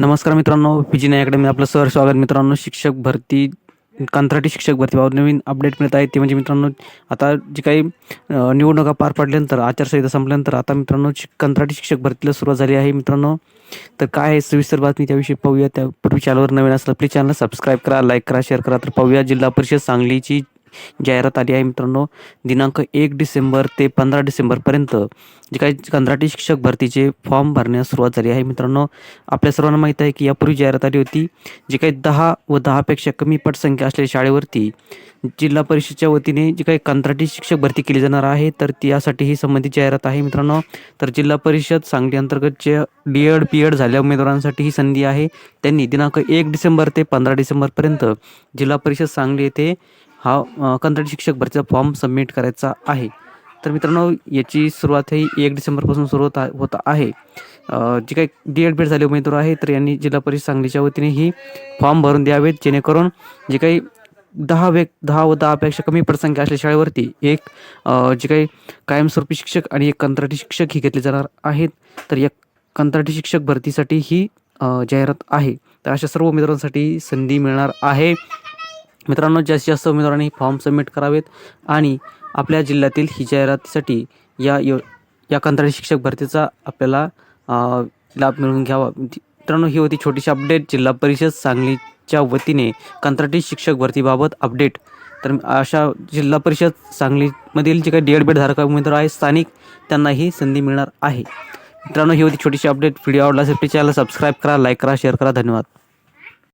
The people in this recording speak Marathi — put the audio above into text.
नमस्कार मित्रांनो पी जी नाय अकॅडमी आपलं सर स्वागत. मित्रांनो शिक्षक भरती कंत्राटी शिक्षक भरतीबाबत नवीन अपडेट मिळत आहे. ते म्हणजे मित्रांनो आता जी काही निवडणुका पार पडल्यानंतर आचारसंहिता संपल्यानंतर आता मित्रांनो शिक- कंत्राटी शिक्षक भरतीला सुरुवात झाली आहे. मित्रांनो तर काय आहे सविस्तर बातमी त्याविषयी पाहूया. त्यापूर्वी चॅनलवर नवीन असलं प्लीज चॅनल सबस्क्राईब करा लाईक करा शेअर करा. तर पाहूया जिल्हा परिषद सांगलीची जाहिरात आली आहे मित्रांनो दिनांक एक डिसेंबर ते पंधरा डिसेंबरपर्यंत जे काही कंत्राटी शिक्षक भरतीचे फॉर्म भरण्यास सुरुवात झाली आहे मित्रांनो. आपल्या सर्वांना माहीत आहे की यापूर्वी जाहिरात आली होती जे काही दहा व दहापेक्षा कमी पटसंख्या असलेल्या शाळेवरती जिल्हा परिषदच्या वतीने जी काही कंत्राटी शिक्षक भरती केली जाणार आहे तर त्यासाठी ही संबंधित जाहिरात आहे मित्रांनो. तर जिल्हा परिषद सांगली अंतर्गतचे डी एड पी एड झाल्या उमेदवारांसाठी ही संधी आहे. त्यांनी दिनांक एक डिसेंबर ते पंधरा डिसेंबरपर्यंत जिल्हा परिषद सांगली येथे हा कंत्राटी शिक्षक भरतीचा फॉर्म सबमिट करायचा आहे. तर मित्रांनो याची सुरुवात ही एक डिसेंबरपासून सुरू होत आहे- होत आहे. जे काही डी एड बेड झाले उमेदवार आहे तर यांनी जिल्हा परिषद सांगलीच्या वतीने ही फॉर्म भरून द्यावेत जेणेकरून जे काही दहा व्यक दहा व दहापेक्षा कमी पटसंख्या असल्या शाळेवरती एक जे काही कायमस्वरूपी शिक्षक आणि एक कंत्राटी शिक्षक ही घेतले जाणार आहेत. तर या कंत्राटी शिक्षक भरतीसाठी ही जाहिरात आहे. तर अशा सर्व उमेदवारांसाठी संधी मिळणार आहे. मित्रांनो जास्तीत जास्त उमेदवारांनी फॉर्म सबमिट करावेत आणि आपल्या जिल्ह्यातील ही जाहिरातीसाठी या यो या कंत्राटी शिक्षक भरतीचा आपल्याला लाभ मिळवून घ्यावा. मित्रांनो ही होती छोटीशी अपडेट जिल्हा परिषद सांगलीच्या वतीने कंत्राटी शिक्षक भरतीबाबत अपडेट तर अशा जिल्हा परिषद सांगलीमधील जे काही डी एड बेड धारक उमेदवार आहेत स्थानिक त्यांना ही संधी मिळणार आहे. मित्रांनो ही होती छोटीशी अपडेट व्हिडिओ आवडला असेल प्लीज चॅनल सबस्क्राईब करा लाईक करा शेअर करा. धन्यवाद.